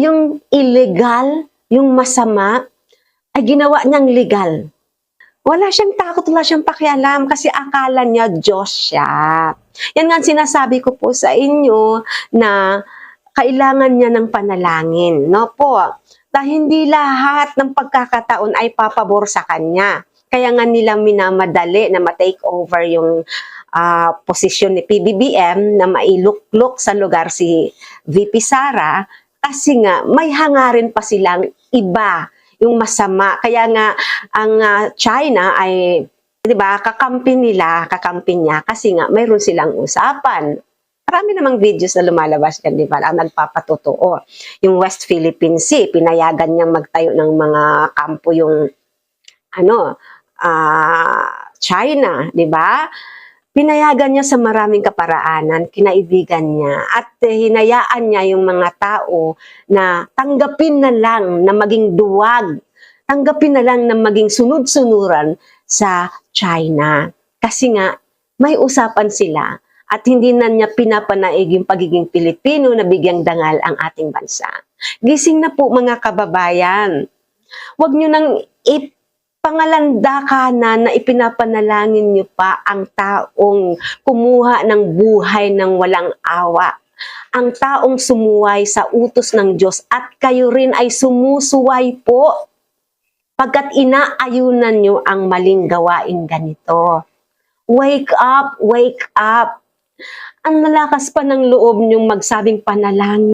yung illegal, yung masama, ay ginawa niyang legal. Wala siyang takot, wala siyang pakialam kasi akala niya Diyos siya. Yan nga sinasabi ko po sa inyo na kailangan niya ng panalangin. No po? Dahil hindi lahat ng pagkakataon ay papabor sa kanya. Kaya nga nila minamadali na ma-take over yung ah, posisyon ni PBBM na mailuklok sa lugar si VP Sara kasi nga may hangarin pa silang iba yung masama. Kaya nga ang ah, China ay 'di ba, kakampi nila, kakampi niya kasi nga mayroon silang usapan. Marami namang videos na lumalabas yan, di ba? Ang nagpapatotoo. Yung West Philippine Sea, pinayagan niyang magtayo ng mga kampo yung ano, ah China, di ba? Pinayagan niya sa maraming kaparaanan, kinaibigan niya, at eh, hinayaan niya yung mga tao na tanggapin na lang na maging duwag, tanggapin na lang na maging sunod-sunuran sa China. Kasi nga, may usapan sila at hindi na niya pinapanaig yung pagiging Pilipino na bigyang dangal ang ating bansa. Gising na po mga kababayan. Huwag niyo nang ipangalandakan na ipinapanalangin niyo pa ang taong kumuha ng buhay ng walang awa. Ang taong sumuway sa utos ng Diyos at kayo rin ay sumusuway po pagkat inaayunan niyo ang maling gawain ganito. Wake up, wake up. Ang nalakas pa ng loob niyong magsabing panalangin